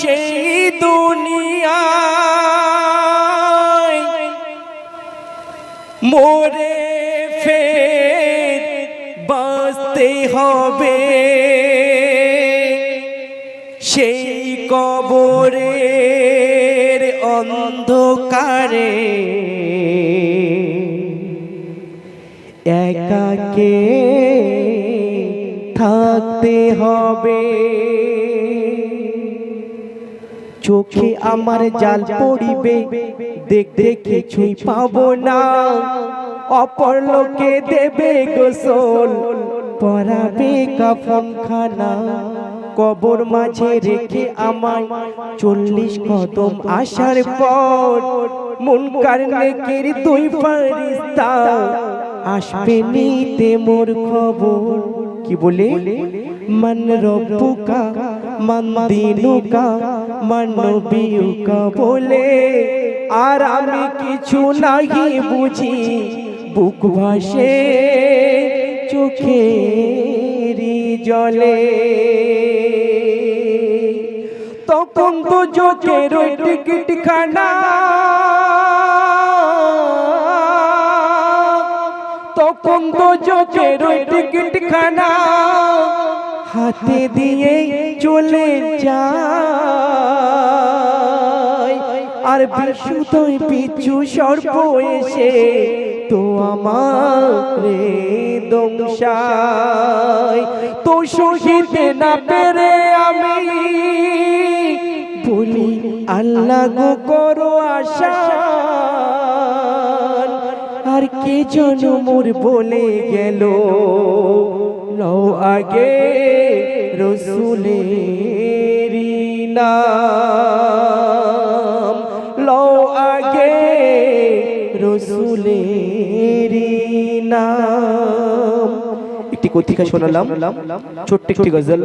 সেই দুনিয়ায় মোরে ফের বাঁচতে হবে। সেই কবরের অন্ধকারে একাকে থাকতে হবে? চোখে আমার জাল পড়িবে দেখতে কিছুই পাবো না। অপর লোকে দেবে গোসল পরাবে কাফন খানা কবর মাঝে রেখে আমার চল্লিশ কদম আসার পর মন কারণের দুই ফারিস্তা। আসবে নিতে মোর খবর। কি বলে? মান রব্বুকা মান দিনুকা মান নবিয়ুকা বলে আর আমি কিছু নাহি বুঝি, বুক ভাসে চোখেরি জলে। তখন তো চোখের টিকিট খানা তখন তো চোখের টিকিট খানা হাতে দিয়ে চলে যায়। আর বিশুদ্ধই পিছু সর্প এসে তো আমার দংশায় তো সহিতে না পেরে আমি বলি, আল্লাহ গো, করো আশা। আর কে জন মোর বলে গেল, লও আগে রসুলের নাম। লও আগে রসুলের নাম। একটি কথিকা শোনালাম ছোট্ট একটি গজল।